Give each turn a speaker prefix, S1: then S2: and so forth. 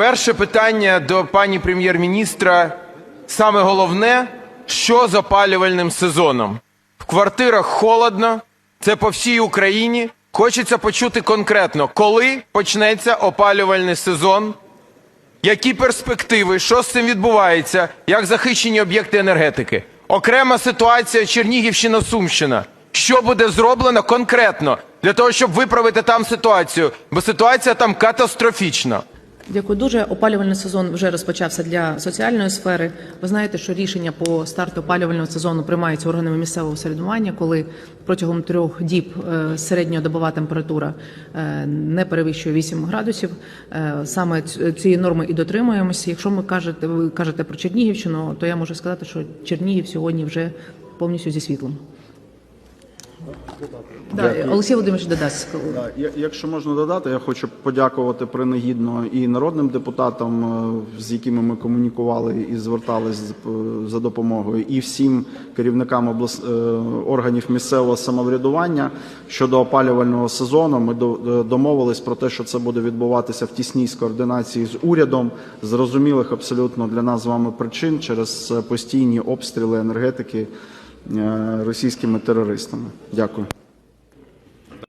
S1: Перше питання до пані прем'єр-міністра. Саме головне, що з опалювальним сезоном? В квартирах холодно, це по всій Україні. Хочеться почути конкретно, коли почнеться опалювальний сезон, які перспективи, що з цим відбувається, як захищені об'єкти енергетики. Окрема ситуація Чернігівщина, Сумщина. Що буде зроблено конкретно для того, щоб виправити там ситуацію? Бо ситуація там катастрофічна.
S2: Дякую дуже. Опалювальний сезон вже розпочався для соціальної сфери. Ви знаєте, що рішення по старту опалювального сезону приймаються органами місцевого самоврядування, коли протягом трьох діб е, середньодобова температура е, не перевищує 8 градусів. Е, Саме цієї норми і дотримуємося. Якщо ми кажете, ви кажете про Чернігівщину, то я можу сказати, що Чернігів сьогодні вже повністю зі світлом. Да, Олексій Володимирович додасть.
S3: Я- Якщо можна додати, я хочу подякувати принагідно і народним депутатам, е, з якими ми комунікували і звертались з- е, за допомогою, і всім керівникам облас... е, органів місцевого самоврядування щодо опалювального сезону. Ми до- домовились про те, що це буде відбуватися в тісній координації з урядом, зрозумілих абсолютно для нас з вами причин через е, постійні обстріли енергетики російськими терористами. Дякую.